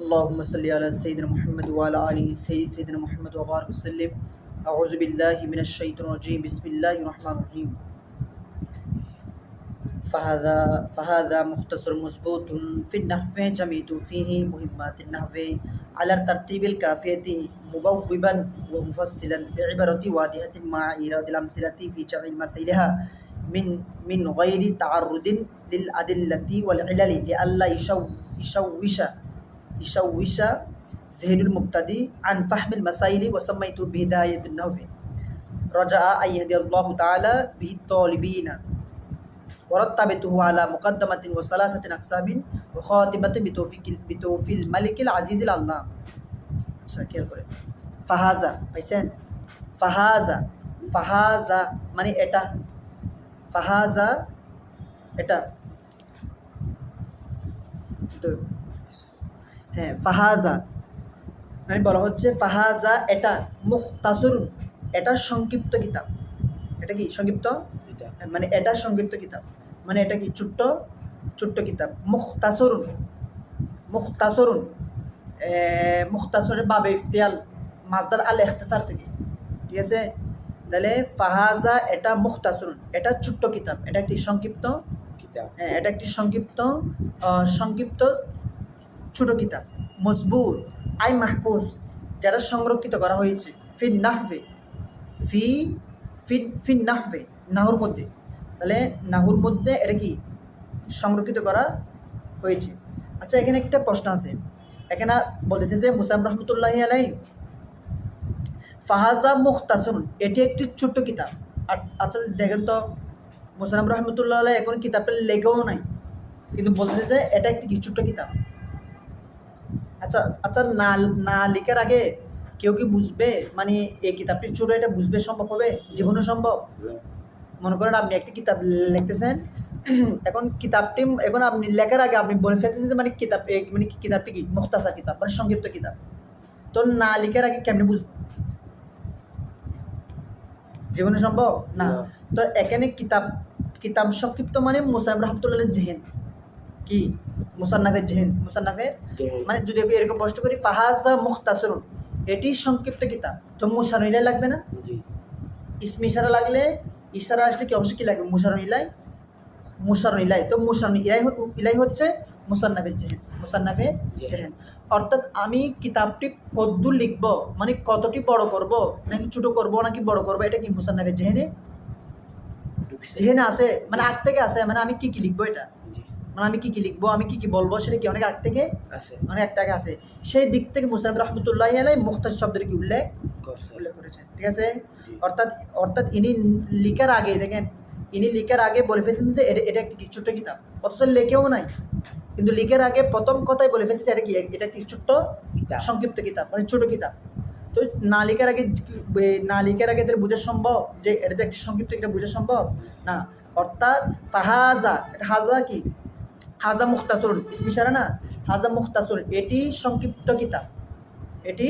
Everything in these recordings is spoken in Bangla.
اللهم صل على سيدنا محمد وعلى آله سيد سيدنا محمد وبارك وسلم. أعوذ بالله من الشيطان الرجيم. بسم الله الرحمن الرحيم. فهذا فهذا مختصر مضبوط في النحو جميت فيه مهمات النحو على الترتيب الكافية مبوبا ومفصلا بعبرة واضحة مع إيراد الأمثلة في جمع مسائلها من من غير تعرض للأدلة والعلل لئلا يشو يشوش يشوش ذهن المبتدئ عن فهم المسائل وسميت بهداية النحو رجاء أن يهدي الله تعالى به الطالبين ورتبته على مقدمة وثلاثة أقسام وخاتمة بتوفيق بتوفيق الملك العزيز العلام আচ্ছা খেয়াল করে ফাহাজা পাইছেন ফাহাজা ফাহাজা মানে এটা ফাহাজা, এটা হ্যাঁ ফাহাজা। মানে বলা হচ্ছে ফাহাজা এটা মুখতাসুর, এটা সংক্ষিপ্ত কিতাব। এটা কি সংক্ষিপ্ত? মানে এটা সংক্ষিপ্ত কিতাব। মানে এটা কি ছোট্ট? ছোট্ট কিতাব। মুখতাসরুন মুখতাসরুন মুখতাসরের বাবে ইফতিয়াল মাজদার আল এখতেসার থেকে। ঠিক আছে? তাহলে ফাহাজা এটা মুখতাসরুন এটা ছোট্ট কিতাব এটা একটি সংক্ষিপ্ত কিতাব। হ্যাঁ এটা একটি সংক্ষিপ্ত সংক্ষিপ্ত ছোট কিতাব মজবুর আই মাহফুজ যারা সংরক্ষিত করা হয়েছে ফিন নাহভে ফি ফিন ফিন নাহভে নাহুর মধ্যে। তাহলে নাহুর মধ্যে এটা কি? সংরক্ষিত করা হয়েছে। আচ্ছা এখানে একটা প্রশ্ন আছে। এখানে বলেছে যে মুসাম রহমতুল্লাহ আলাই ফাহাজা মুখতাসুন এটি একটি ছোট্ট কিতাব। আচ্ছা দেখেন তো মুসালাম রহমতুল্লাহ এখন কিতাবটা লেগেও নাই, কিন্তু বলতেছে যে এটা একটি ছোট্ট কিতাব। আচ্ছা আচ্ছা না না লেখার আগে কেউ কি বুঝবে? মানে এই কিতাবটি ছোট, এটা বুঝবে সম্ভব হবে? জীবনে সম্ভব? মনে করেন আপনি একটি কিতাব লিখতেছেন, এখন কিতাবটি, এখন আপনি লেখার আগে আপনি বলে ফেলতেছেন যে মানে কিতাব মানে কিতাবটি কি? মুখতাসা কিতাব মানে সংক্ষিপ্ত কিতাব। তো না লেখার আগে কেমনি বুঝ জীবনে সম্ভব? না। তো এখানে কিতাব কিতাব সংক্ষিপ্ত মানে মুসাইম রহমতুল্লাহ জেহেন। কি? মুসান্নাফের জেহেন মুসান্নাফের? মানে যদি এরকম প্রশ্ন করি ফাহাজা মুখতাসরুন এটি সংক্ষিপ্ত কিতাব। তো মুসান ইলাই লাগবে না? ইসমি ইশারা লাগলে ইশারা আসলে কি অবশ্যই কি লাগবে? মুসারণ ইলাই মুসারণ ইলাই তো মুসারণ ইলাই ইলাই হচ্ছে মুসান্নাফের জেহেন মুসান্নাফের জেহেন। অর্থাৎ আমি কিতাবটি কদ্দূর লিখব মানে কতটি বড় করব নাকি ছোট করব নাকি বড় করব এটা কি মুসান্নাফের জেহেনে? জেহেনে আছে মানে আগ থেকে আছে মানে আমি কি কি লিখব এটা? মানে আমি কি কি লিখব আমি কি কি বলব সেটা কি অনেক আগ থেকে? আছে। অনেক আগ থেকে আছে। সেই দিক থেকে মুসাইম রহমতুল্লাহ আলাই মুখতাজ শব্দের কি উল্লেখ? উল্লেখ করেছেন ঠিক আছে? অর্থাৎ অর্থাৎ ইনি লিখার আগে দেখেন ইনি লিখার আগে বলে ফেলতেন যে এটা একটি কি ছোট্ট কিতাব অথচ লেখেও নাই। কিন্তু লিখার আগে প্রথম কথাই বলে ফেলতেছে এটা কি? এটা একটি ছোট্ট সংক্ষিপ্ত কিতাব? মানে ছোট কিতাব। তো না লিখার আগে না লিখার আগে এদের বোঝা সম্ভব যে এটা যে একটি সংক্ষিপ্ত কিতাব বোঝা সম্ভব? না। অর্থাৎ ফাহাজা এটা হাজা কি? হাজা মুখতাসরুন ইসমিশারা না? হাজা মুখতাসরুন এটি সংক্ষিপ্ত কিতাব। এটি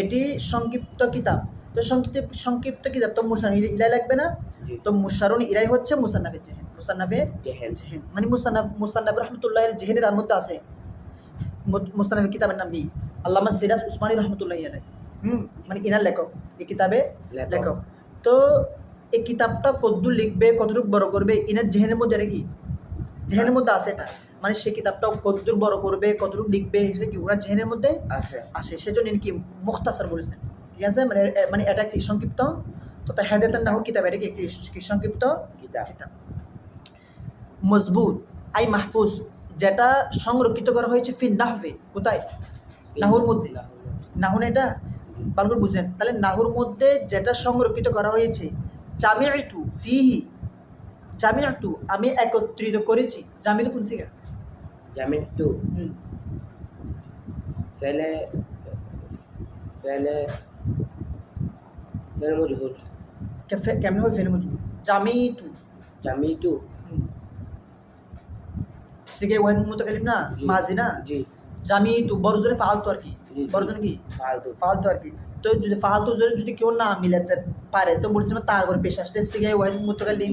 এটি সংক্ষিপ্ত কিতাব। তো সংক্ষিপ্ত সংক্ষিপ্ত কিতাব তো মুসান ইলাই লাগবে না? তো মুসারুন ইলাই হচ্ছে মুসান্নাফের জেহেন। মুসান্নাফের জেহেন। জেহেন। মানে মুসান্নাফ মুসান্নাফ রহমতুল্লাহ জেহেনের আর মধ্যে আছে। মুসান্নাফের কিতাবের নাম কি? আল্লামা সিরাজ উসমানী রহমতুল্লাহ আলাই হুম? মানে ইনার লেখক। এই কিতাবে লেখক। তো এই কিতাবটা কদ্দূর লিখবে কতটুকু বড় করবে? ইনার জেহেনের মধ্যে এটা কি? জেহেনের মধ্যে আছে এটা। মানে সে কিতাবটা কতদূর বড় করবে কতটুকু লিখবে? সেটা কি? ওনার জেহেনের মধ্যে আছে। আসে সেজন্য কি? মুখতাসার বলেছেন। ঠিক আছে মানে মানে এটা একটি সংক্ষিপ্ত। তো হেদায়তান নাহুর কিতাব এটা কি একটি সংক্ষিপ্ত? কিতাব। মজবুত আই মাহফুজ যেটা সংরক্ষিত করা হয়েছে ফির নাহবে কোথায়? নাহুর মধ্যে। নাহুন এটা? ভালো করে বুঝেন। তাহলে নাহুর মধ্যে যেটা সংরক্ষিত করা হয়েছে জামিয়াতু ফিহি জামিয়াতু আমি একত্রিত করেছি। জামি তো কোন সিগা? জামিন টু ফেলে ফেলে মজহুর কেমন হবে ফেলে মজবুত জামি তু জামি টু সিগে ওয়াহিদ মুতাকালিম না জি। মাজি না জি জামি তু বড় জোরে ফালতু আর কি জি, জি। বড় জোরে কি ফালতু ফালতু আর কি তো যদি ফালতু জোরে যদি কেউ না মিলাতে পারে তো পেশ আসতে সিগে ওয়াহিদ মুতাকালিম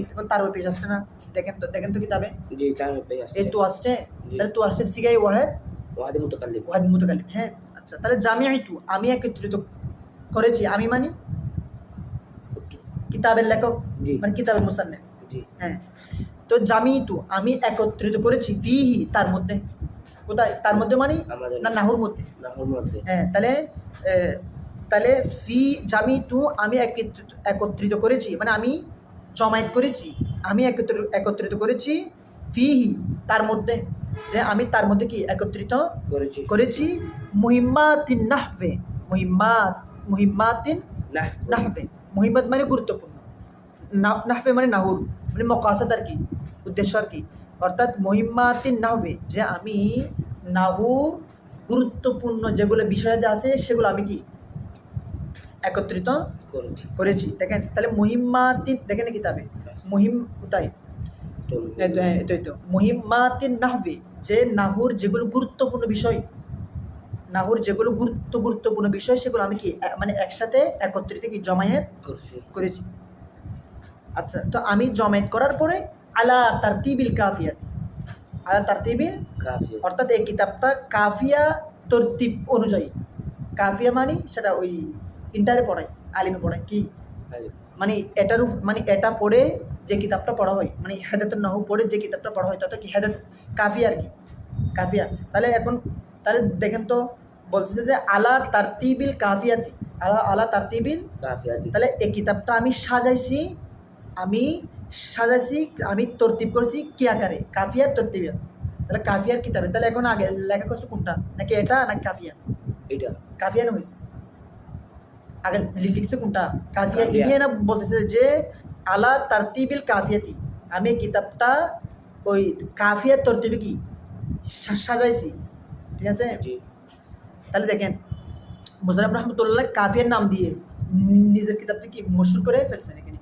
পেশ আসছে না দেখেন তো দেখেন তো কিতাবে জি চার পেয়ে আসছে এই তো আসছে। তাহলে তো আসছে সিগাই ওয়াহেদ ওয়াদি মুতাকাল্লিম ওয়াহেদ হ্যাঁ আচ্ছা তাহলে জামিআতু আমি একত্রিত করেছি আমি মানি কিতাবের লেখক মানে কিতাবের মুসান্নেফ। জি। হ্যাঁ। তো জামিতু আমি একত্রিত করেছি ফিহি তার মধ্যে। কোথায়? তার মধ্যে মানে? না নাহুর মধ্যে। নাহর মধ্যে। হ্যাঁ তাহলে তাহলে ফি জামিতু আমি একত্রিত করেছি। মানে আমি জমায়েত করেছি। আমি একত্রিত একত্রিত করেছি ফিহি তার মধ্যে। যে আমি তার মধ্যে কি একত্রিত করেছি। করেছি? মুহিম্মাতিন নাহভে মুহিম্মাত মুহিম্মাতিন না নাহভে মুহিম্মত মানে গুরুত্বপূর্ণ। না- নাহভে মানে নাহুর মানে মকাসাদ আর কি উদ্দেশ্য আর কি। অর্থাৎ মহিম্মাতিন নাহবে যে আমি নাহুর গুরুত্বপূর্ণ যেগুলো বিষয় আছে সেগুলো আমি কি? একত্রিত করেছি। করেছি। দেখেন তাহলে মহিম্মাতিন দেখেন কিতাবে। মহিম কোথায়? তো এই মুহিম্মাতিন নাহভে যে নাহুর যেগুলো গুরুত্বপূর্ণ বিষয় নাহুর যেগুলো গুরুত্ব গুরুত্বপূর্ণ বিষয় সেগুলো আমি কি মানে একসাথে একত্রিত কি জমায়েত? করছি। আচ্ছা তো আমি জমায়েত করার পরে আলা তারতিবিল কাফিয়াতি। আলা তারতিবিল কাফি অর্থাৎ এই কিতাবটা কাফিয়া তরতিব অনুযায়ী। কাফিয়া মানে সেটা ওই ইন্টারে পড়ায় আলিমে পড়ায় কি? মানে এটার মানে এটা পড়ে যে কিতাবটা পড়া হয় মানে হেদাতুল নাহু পড়ে যে কিতাবটা পড়া হয় তত কি হেদাত কাফিয়া আর কি। কাফিয়া। তাহলে এখন তাহলে দেখেন তো বলতেছে যে আলা তারতিবিল কাফিয়াতি। আলা আলা তারতিবিল কাফি আদি তাহলে এই কিতাবটা আমি সাজাইছি আমি সাজাইছি আমি তরতিব করেছি কি আকারে? কাফিয়ার তরতিবে তাহলে কাফিয়ার কিতাবে। তাহলে এখন আগে লেখা করছে কোনটা? নাকি এটা নাকি কাফিয়া? এটা। কাফিয়ার হয়েছে আগে লিখছে কোনটা? কাফিয়া। কাফিয়া। ইনিয়ে না বলতেছে যে আলা তারতিবিল কাফিয়াতি। আমি এই কিতাবটা ওই কাফিয়ার তরতিবে কি সাজাইছি। ঠিক আছে জি তাহলে দেখেন মুজারাম রহমতুল্লাহ কাফিয়ার নাম দিয়ে নি- নিজের কিতাবটা কি মশুর করে ফেলছেন এখানে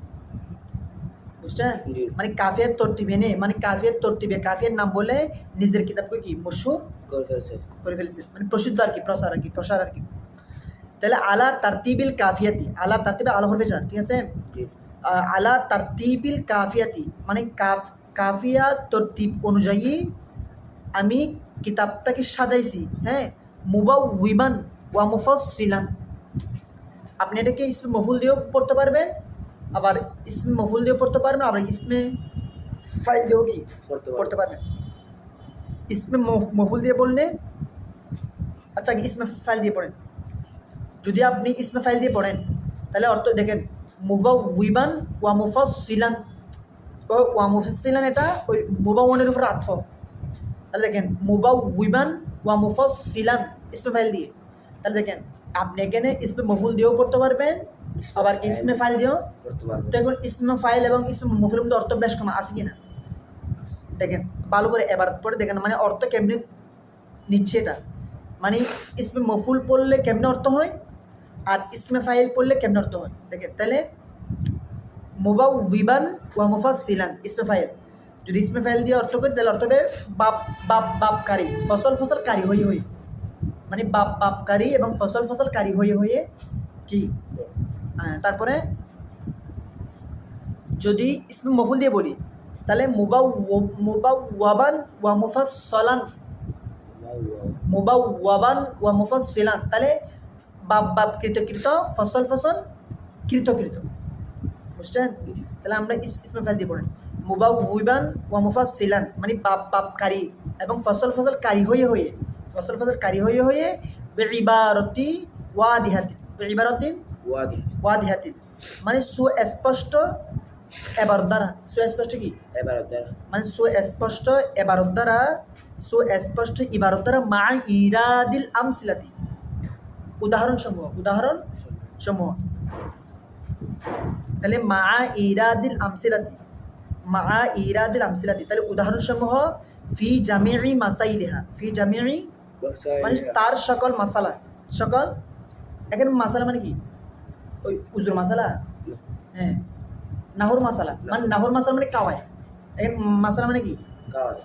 বুঝছেন জি মানে কাফিয়ার তরতিবে নে মানে কাফিয়ার তরতিবে কাফিয়ার নাম বলে নিজের কিতাবকে কি মশুর করে ফেলছে করে ফেলছে মানে প্রসিদ্ধ আর কি প্রসার আর কি প্রসার আর কি তাহলে আলা তারতিবিল কাফিয়াতি আলা তারতিবে আলা হরফে যান ঠিক আছে জি আহ, আলা তারতিবিল কাফিয়াতি মানে কাফ কাফিয়া তরতিব অনুযায়ী আমি কিতাবটাকে সাজাইছি হ্যাঁ? মুবা উইবান ওয়া মুফাসসিলান। আপনি এটাকে ইসমে মফুল দিয়েও পড়তে পারবেন আবার ইসমে মফুল দিয়েও পড়তে পারবেন আবার ইসমে ফাইল দিয়েও কি পড়তে পারবেন। ইসমে মফ- মফুল দিয়ে বললে আচ্ছা ইসমে ফাইল দিয়ে পড়েন। যদি আপনি ইসমে ফাইল দিয়ে পড়েন তাহলে অর্থ দেখেন মুবা উইবান ওয়া মুফাসসিলান। ও ওয়া মুফাসসিলান এটা ওই মুবা ওয়ানের উপর আত্ম। তাহলে দেখেন মুবা উইবান ওয়া মুফাসসিলান ইসমে ফাইল দিয়ে। তাহলে দেখেন আপনি এখানে ইসমে মফুল দিয়েও পড়তে পারবেন আবার কি ইসমে ফাইল দিয়েও? তো এখন ইসমে ফাইল এবং ইসমে মফুলের মধ্যে অর্থ বেশ কম আছে কিনা? দেখেন ভালো করে এবার পরে দেখেন মানে অর্থ কেমনি নিচ্ছে এটা? মানে ইসমে মফুল পড়লে কেমনে অর্থ হয় আর ইসমে ফাইল পড়লে কেমনে অর্থ হয়? দেখেন তাহলে মোবা উইবান ওয়া মুফাসসিলান ইসমে ফাইল। যদি ইসমে ফাইল দিয়ে অর্থ করি, তাহলে অর্থ হবে বাপ বাপ বাপকারী ফসল ফসল কারি হয়ে হয়ে মানে বাপ বাপকারী এবং ফসল ফসল কারি হয়ে হয়ে কি? তারপরে যদি ইসমে মফুল দিয়ে বলি, তাহলে মুবা মুবা ওয়াবান ওয়া মুফাসসালান। মুবা ওয়াবান ওয়া মুফাসসিলান। তাহলে বাপ বাপ কৃত কৃত ফসল ফসল কৃত কৃত বুঝছেন? তাহলে আমরা ইস- ইসমে ফাইল দিয়ে পড়েন মুবা উইবান ওয়া মুফাসসিলান মানে বাপ কারি এবং ফসল ফসল কারি হয়ে হয়ে ফসল ফসল কারি হয়ে হয়ে বেইবারতি ওয়াদিহাতি বেইবারতি ওয়াদি ওয়াদিহাতি মানে সুস্পষ্ট এবার দ্বারা সুস্পষ্ট কি? এবার দ্বারা। মানে সুস্পষ্ট এবারত দ্বারা সুস্পষ্ট ইবারত দ্বারা মা ইরাদিল আমসিলাতি। উদাহরণ সমূহ উদাহরণ সমূহ। তাহলে মা ইরাদিল আমসিলাতি। মা ইরাদিল আমসিলাতি তাহলে উদাহরণ সমূহ ফি জামি'i মাসাইলিহা ফি জামি'i মানে তার সকল মাসালা সকল এখানে মাসালা মানে কি ওই উজুর মাসালা হ্যাঁ নাহর মাসালা মানে নাহর মাসালা মানে কাওয়াই এখানে মাসালা মানে কি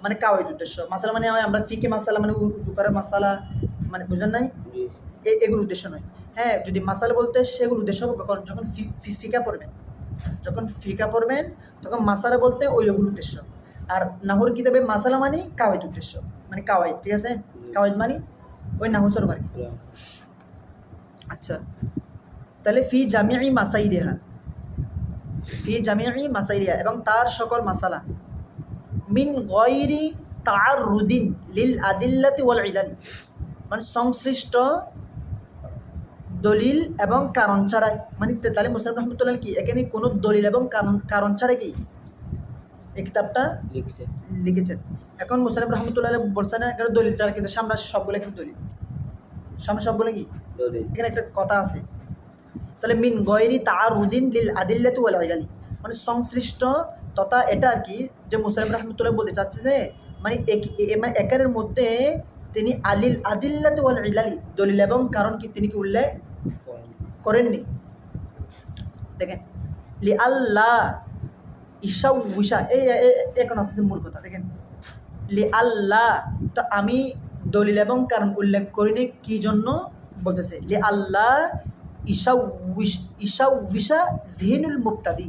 মানে কাওয়াই উদ্দেশ্য মাসালা মানে হয় আমরা ফিকে মাসালা মানে উজু করার মাসালা মানে বুঝলেন নাই এগুলো উদ্দেশ্য নয় হ্যাঁ যদি মাসালা বলতে সেগুলো উদ্দেশ্য কখন যখন ফিকা পড়বেন যখন ফিকা পড়বেন, তখন মাসালা বলতে ওই লোকের উদ্দেশ্য। আর নাহুর কিতাবে মাসালা মানে কাওয়াইদ উদ্দেশ্য। মানে কাওয়াইদ, ঠিক আছে? কাওয়াইদ মানে ওই নাহুসর বাড়ি আচ্ছা তাহলে ফি জামিয়াই মাসাইরিহা। ফি জামিয়াই মাসাইরিহা, এবং তার সকল মাসালা। মিন গয়রি তার রুদিন লিল আদিল্লাতি ওয়াল ইলানি। মানে সংশ্লিষ্ট দলিল এবং কারণ ছাড়াই। মানে তাহলে মুসলিম রহমতুল্লাহ কি? এখানে কোনো দলিল এবং কারণ কারণ ছাড়া কি? এই কিতাবটা লিখছে। লিখেছেন। এখন মুসলিম রহমতুল্লাহ বলছে না এখানে দলিল ছাড়া কিন্তু সামনে সবগুলো কিন্তু দলিল? সামনে সবগুলো কি? দলিল। এখানে একটা কথা আছে। তাহলে মিন গয়রি তার রুদিন লিল আদিল্লাতু ওয়াল ইলানি মানে সংশ্লিষ্ট তথা এটা আর কি যে মুসলিম রহমতুল্লাহ বলতে চাচ্ছে যে মানে এক- এ- মানে একারের মধ্যে তিনি আলিল আদিল্লাতু ওয়াল ইলালি দলিল এবং কারণ কি তিনি কি উল্লেখ করেন। করেননি? দেখেন লি আল্লাহ ঈশা উষা এই এখন আসছে মূল কথা, দেখেন লি আল্লাহ তো আমি দলিল এবং কারণ উল্লেখ করিনি, কি জন্য? বলতেছে লি আল্লাহ ঈশা ঈশা উষা জেহিনুল মুক্তাদি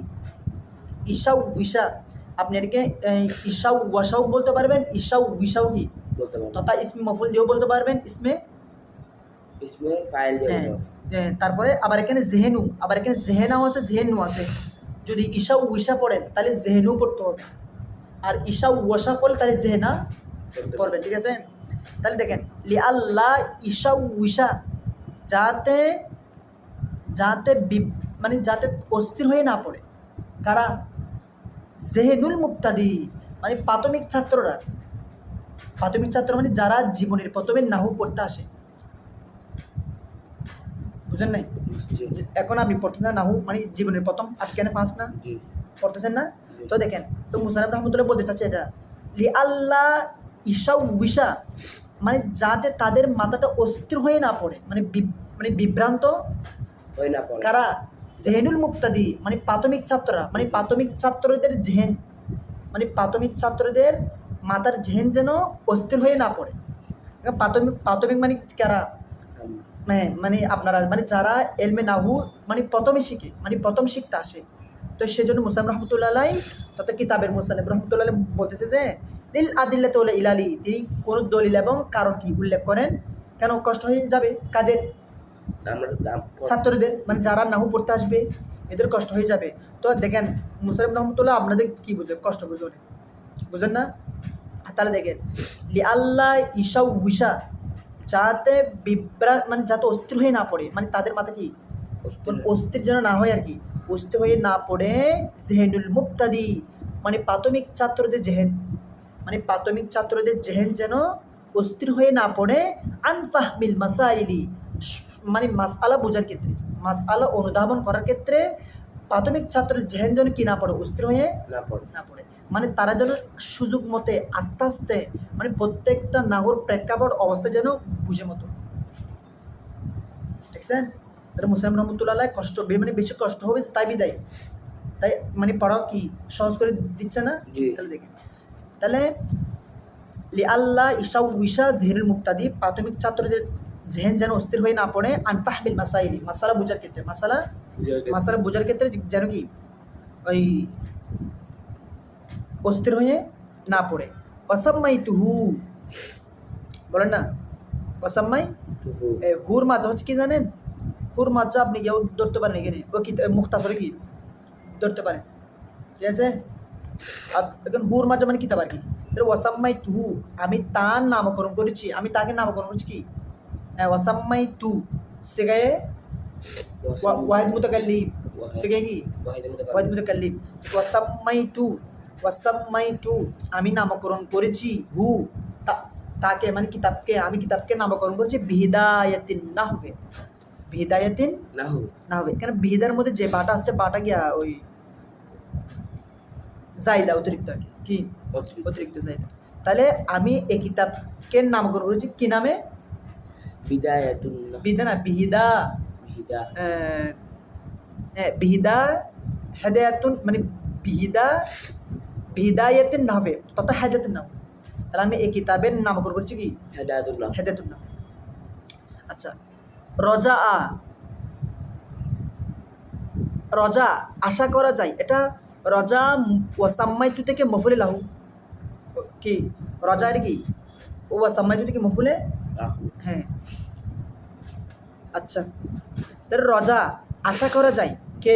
ঈশা উষা আপনি এটাকে ঈশা ওয়াসাও বলতে পারবেন ঈশা উষাও কি বলতে পারব তথা ইসমে মফুল দিয়েও বলতে পারবেন ইসমে ইসমে ফাইল দিয়ে বলতে পারব। হ্যাঁ, তারপরে আবার এখানে জেহেনু আবার এখানে জেহেনাও আছে জেহেনু আছে যদি ঈশা উইশা পড়েন তাহলে জেহেনু পড়তে হবে আর ঈশা ওয়াশা পড়লে তাহলে জেহেনা পড়বে ঠিক আছে তাহলে দেখেন লি আল্লাহ ঈশা উইশা যাতে যাতে মানে যাতে অস্থির হয়ে না পড়ে কারা জেহেনুল মুক্তাদি মানে প্রাথমিক ছাত্ররা প্রাথমিক ছাত্র মানে যারা জীবনের প্রথমে নাহু পড়তে আসে। বুঝেন নাই? এখন আপনি পড়তেছেন না নাহু মানে জীবনের প্রথম আজকে না পাঁচ না? পড়তেছেন না? তো দেখেন তো মুসালাম রহমতুল্লাহ বলতে চাচ্ছে এটা লি আল্লাহ ঈশা উইশা মানে যাতে তাদের মাথাটা অস্থির হয়ে না পড়ে মানে মানে বিভ্রান্ত হয় না পড়ে। কারা? জেহেনুল মুক্তাদি মানে প্রাথমিক ছাত্ররা মানে প্রাথমিক ছাত্রদের জেহেন মানে প্রাথমিক ছাত্রদের মাথার জেহেন যেন অস্থির হয়ে না পড়ে। প্রাথমিক প্রাথমিক মানে কারা হ্যাঁ মানে আপনারা মানে যারা এলমে নাহু মানে প্রথমে শিখে মানে প্রথম শিখতে আসে, তো সেজন্য মুসলাম রহমতুল্লাহ তথা কিতাবের মুসলাম রহমতুল্লাহ বলতেছে যে দিল আদিল্লা তোলা ইলালি তিনি কোন দলিল এবং কারণ কি উল্লেখ করেন? কেন কষ্ট হয়ে যাবে? কাদের? ছাত্রদের মানে যারা নাহু পড়তে আসবে, এদের কষ্ট হয়ে যাবে। তো দেখেন, মুসলিম রহমতুল্লাহ আপনাদের কি বুঝে, কষ্ট বুঝে বুঝেন না? তাহলে দেখেন লি আল্লাহ ঈশা উইশা যাতে বিভ্রা মানে যাতে অস্থির হয়ে না পড়ে মানে তাদের মাথা কি? অস্থির। যেন না হয় আর কি। অস্থির হয়ে না পড়ে জেহেনুল মুক্তাদি মানে প্রাথমিক ছাত্রদের জেহেন মানে প্রাথমিক ছাত্রদের জেহেন যেন অস্থির হয়ে না পড়ে আনফাহমিল মাসাইলি মানে মাসআলা বোঝার ক্ষেত্রে মাসআলা অনুধাবন করার ক্ষেত্রে প্রাথমিক ছাত্রের জেহেন যেন কি না পড়ে অস্থির হয়ে না পড়ে। না পড়ে। মানে তারা যেন সুযোগ মতে আস্তে আস্তে মানে প্রত্যেকটা নাগর প্রেক্ষাপট অবস্থা যেন বুঝে মতো। দেখছেন? তাহলে মুসলিম রহমতুল্লাহ কষ্ট মানে বেশি কষ্ট হবে তাই বিদায়। তাই মানে পড়াও কি সহজ করে দিচ্ছে না? তাহলে দেখেন তাহলে লি আল্লাহ ইশা উইশা জেহেরুল মুক্তাদি প্রাথমিক ছাত্রদের জেহেন যেন অস্থির হয়ে না পড়ে আনফাহবিল মাসাইলি মাসালা বোঝার ক্ষেত্রে। মাসালা মাসালা বোঝার ক্ষেত্রে যেন কি? ওই অস্থির হয়ে না পড়ে। অসাম্মাই তুহু। বলেন না? অসাম্মাই টুকু এ, হুর মাঝা হচ্ছে কি জানেন? হুর মাঝা আপনি কেউ ধরতে পারেন এখানে। ও কি মুক্তাফরে কি? ধরতে পারেন। ঠিক আছে? আর এখন হুর মাঝা মানে কিতাব আর কি? তাহলে ওয়াসাম্মাই তুহু। আমি তার নামকরণ করেছি। আমি তাকে নামকরণ করেছি কি? হ্যাঁ ওয়াসাম্মাই তু। সেগায়ে ওয়াহিদ মুতাকাল্লিম। সেগায়ে কি? ওয়াহিদ মুতাকাল্লিম। ওয়াহিদ মুতাকাল্লিম। ওয়াসাম্মাইতু ওয়াসাম্মাইতু আমি নামকরণ করেছি হু তাকে মানে কিতাবকে আমি কিতাবকে নামকরণ করেছি বিহিদায়াতিন নাহবে বিহিদায়াতিন নাহু নাহবে কেন বিহিদার মধ্যে যে বাটা আসছে বাটা গিয়া ওই জায়দা অতিরিক্ত আর কি। অতিরিক্ত। জায়দা। তাহলে আমি এই কিতাবকে নামকরণ করেছি কি নামে? বিদায়াতুন বিদা না বিহিদা। হ্যাঁ, বিহিদা হেদায়াতুন মানে বিহিদা বিহিদায়াতের নামে তথা হেদায়াতের নাম। তাহলে আমি এই কিতাবের নামকরণ করছি কি? হেদায়াতুল্লাহ। হেদায়াতুর নাম। আচ্ছা রজা আ। রজা আশা করা যায় এটা রজা ওয়াসাম্মাইতু থেকে মফুলে লাহু। কি? রজা এটা কি? ও ওয়াসাম্মাইতু থেকে মফুলে? হ্যাঁ। আচ্ছা তাহলে রজা আশা করা যায় কে?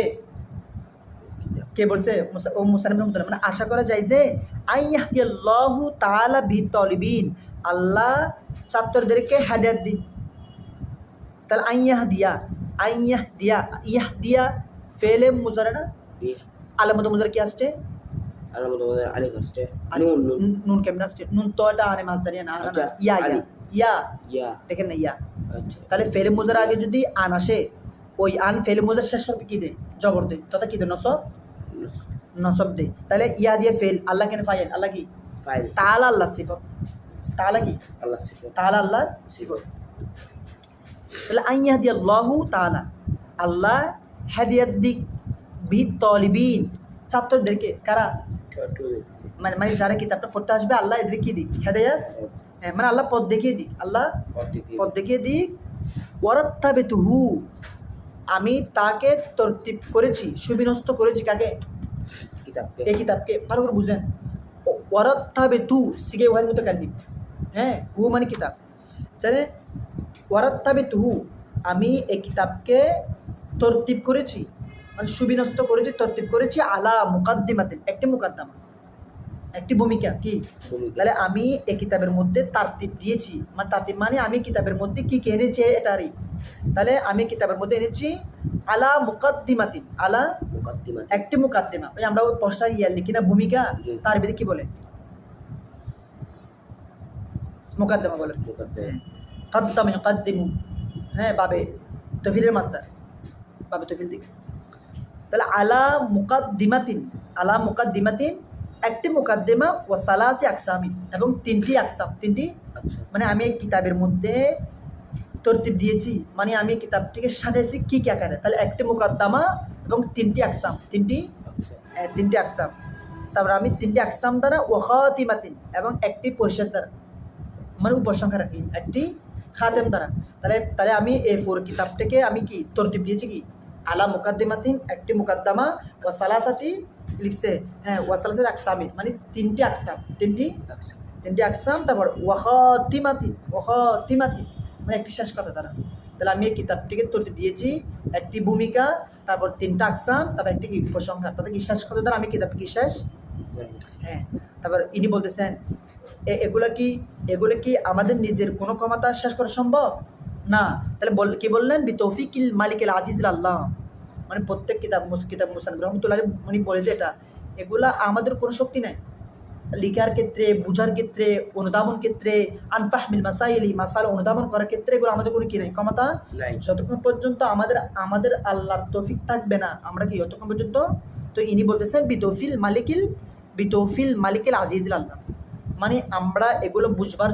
কে বলছে? ও মুসানিম রহমতুল্লাহ। মানে আশা করা যায় যে আইয়াহদিয়াল্লাহু তাআলা বি তলিবিন আল্লাহ ছাত্রদেরকে হেদায়েত দিন তাহলে আইয়াহ দিয়া আইয়াহ দিয়া ইয়াহ দিয়া ফেলে মুজারে না? আলামত মুজারে কি আসছে? আলামত আমাদের আলিফ আসছে? নুন নুন। কেমন আসছে? নুন তো এটা আনে মাছ দাঁড়িয়ে না। আচ্ছা, ইয়া ইয়া। ইয়া। ইয়া। দেখেন না ইয়া। আচ্ছা। তাহলে ফেলে মুজার আগে যদি আন আসে ওই আন ফেলে মুজার শেষ হবে কি দে জবর দে তথা কি দে নসব নসব দে তাহলে ইয়া দিয়ে ফেল আল্লাহ কেন ফাইল আল্লাহ কি? ফাইল তালা আল্লাহ সিফত। তালা কি? আল্লাহ সিফাত। তালা আল্লাহ সিফত। তাহলে আইয়া দিয়ে আল্লাহু তালা আল্লাহ হেদিয়াত দিক বিদ তলিবিন ছাত্রদেরকে কারা? মানে মানে যারা কিতাবটা পড়তে আসবে আল্লাহ এদের কি দিক? হেদায়াত হ্যাঁ মানে আল্লাহ পথ দেখিয়ে দিক। আল্লাহ পথ দেখিয়ে দিক। ওয়ারাত্তাবে তুহু আমি তাকে তরতিব করেছি সুবিনস্ত করেছি কাকে? কিতাবকে। এই কিতাবকে ভালো করে বুঝেন ওয়ারাত্তাবে তু সিগে ওয়াহিদ মুতাকাল্লিম হ্যাঁ হু মানে কিতাব। জানে ওয়ারাত্তাবে তুহু আমি এই কিতাবকে তরতিব করেছি মানে সুবিনস্ত করেছি তরতিব করেছি আলা মুকাদ্দিমাতিন একটি মুকাদ্দামা। একটি ভূমিকা কি? তাহলে আমি এই কিতাবের মধ্যে তারতিব দিয়েছি। মানে তারতিব মানে আমি কিতাবের মধ্যে কি কি এনেছি এটারই। তাহলে আমি কিতাবের মধ্যে এনেছি আলা মুকাদ্দিমাতিন আলা মুকাদ্দিমা একটি মুকাদ্দিমা। ওই আমরা ওই পোস্টার ইয়া লিখি না ভূমিকা তার ভিতরে কি বলে? মুকাদ্দিমা বলে। কাদ্দাম। ইউকাদ্দিমু হ্যাঁ বাবে তফিলের মাস্টার বাবে তফিল দিকে। তাহলে আলা মুকাদ্দিমাতিন আলা মুকাদ্দিমাতিন একটি মুকাদ্দিমা ও সালাসি আকসামি এবং তিনটি আকসাম। তিনটি? মানে আমি এই কিতাবের মধ্যে তরতিব দিয়েছি মানে আমি কিতাবটিকে সাজাইছি কী কী আকারে? তাহলে একটি মুকাদ্দামা এবং তিনটি আকসাম। তিনটি? আচ্ছা। হ্যাঁ, তিনটি আকসাম। তারপর আমি তিনটি আকসাম দ্বারা ওখাতিমাতিন এবং একটি পরিশেষ দ্বারা মানে উপসংখ্যা রাখি একটি খাতেম দ্বারা। তাহলে তাহলে আমি এই ফোর কিতাবটাকে আমি কি তরতিব দিয়েছি কি? আলা মুকাদ্দিমাতিন একটি মুকাদ্দামা ও সালাসাতি লিখছে হ্যাঁ ওয়াসালাসাতি আকসামি মানে তিনটি আকসাম তিনটি? আচ্ছা। তিনটি আকসাম তারপর ওয়াখাতিমাতি ওয়াখাতিমাতি মানে একটি শেষ কথা তারা। তাহলে আমি এই কিতাবটিকে তরতি দিয়েছি, একটি ভূমিকা, তারপর তিনটা আকসাম তারপর একটি উপসংহার তাতে কি শেষ কথা দ্বারা আমি কিতাবটি কি শেষ? হ্যাঁ। তারপর ইনি বলতেছেন এগুলা কি, এগুলো কি আমাদের নিজের কোনো ক্ষমতা শেষ করা সম্ভব? না। তাহলে বল, কি বললেন? বি তৌফিকিল মালিকেল আজিজ আল্লাহ। মানে প্রত্যেক কিতাব কিতাব মুসান রহমতুল্লাহ উনি বলেছে এটা, এগুলা আমাদের কোনো শক্তি নাই। লিখার ক্ষেত্রে বুঝার ক্ষেত্রে অনুধাবন ক্ষেত্রে আনফাহমিল মাসাইলি মাসাল অনুধাবন করার ক্ষেত্রে এগুলো আমাদের কোনো কি নাই ক্ষমতা যতক্ষণ পর্যন্ত আমাদের আমাদের আল্লাহর তৌফিক থাকবে না আমরা কি যতক্ষণ পর্যন্ত তো ইনি বলতেছেন বিতৌফিল মালিকিল বিতৌফিল মালিকিল আজিজুল আল্লাহ। মানে আমরা এগুলো বুঝবার